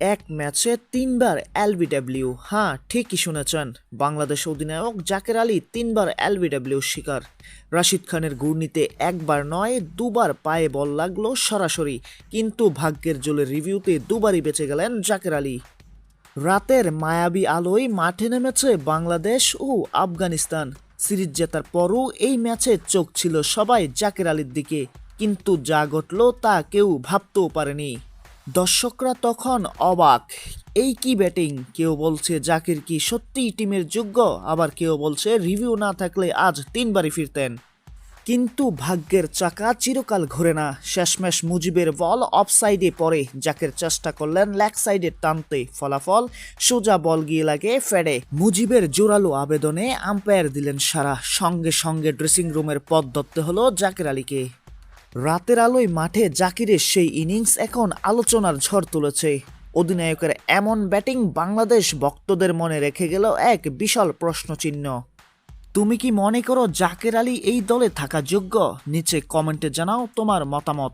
এক ম্যাচে তিনবার এলবিডব্লিউ হ্যাঁ ঠিকই শুনেছেন। বাংলাদেশ অধিনায়ক জাকের আলী তিনবার এলবিডব্লিউ শিকার। রাশিদ খানের ঘূর্ণিতে একবার নয়, দুবার পায়ে বল লাগল সরাসরি। কিন্তু ভাগ্যের জোলে রিভিউতে দুবারই বেঁচে গেলেন জাকের আলী। রাতের মায়াবী আলোয় মাঠে নেমেছে বাংলাদেশ ও আফগানিস্তান। সিরিজ জেতার পরও এই ম্যাচে চোখ ছিল সবাই জাকের আলীর দিকে। কিন্তু যা ঘটল তা কেউ ভাবতেও পারেনি। দর্শকরা তখন অবাক। এই কি ব্যাটিং কেউ বলছে জাকির কি সত্যিই টিমের যোগ্য? আবার কেউ বলছে রিভিউ না থাকলে আজ তিনবারই ফিরতেন। কিন্তু ভাগ্যের চাকা চিরকাল ঘোরে না। শেষমেশ মুজিবের বল অফ সাইডে পড়ে। জাকের চেষ্টা করলেন লেগ সাইডে টানতে। ফলাফল, সোজা বল গিয়ে লাগে ফেডে। মুজিবের জোরালো আবেদনে আম্পায়ার দিলেন সারা। সঙ্গে সঙ্গে ড্রেসিং রুমের পথ ধরতে হলো জাকের আলীকে। রাতের আলোয় মাঠে জাকিরের সেই ইনিংস এখন আলোচনার ঝড় তুলেছে। অধিনায়কের এমন ব্যাটিং বাংলাদেশ ভক্তদের মনে রেখে গেল এক বিশাল প্রশ্নচিহ্ন। তুমি কি মনে করো জাকের আলী এই দলে থাকা যোগ্য? নিচে কমেন্টে জানাও তোমার মতামত।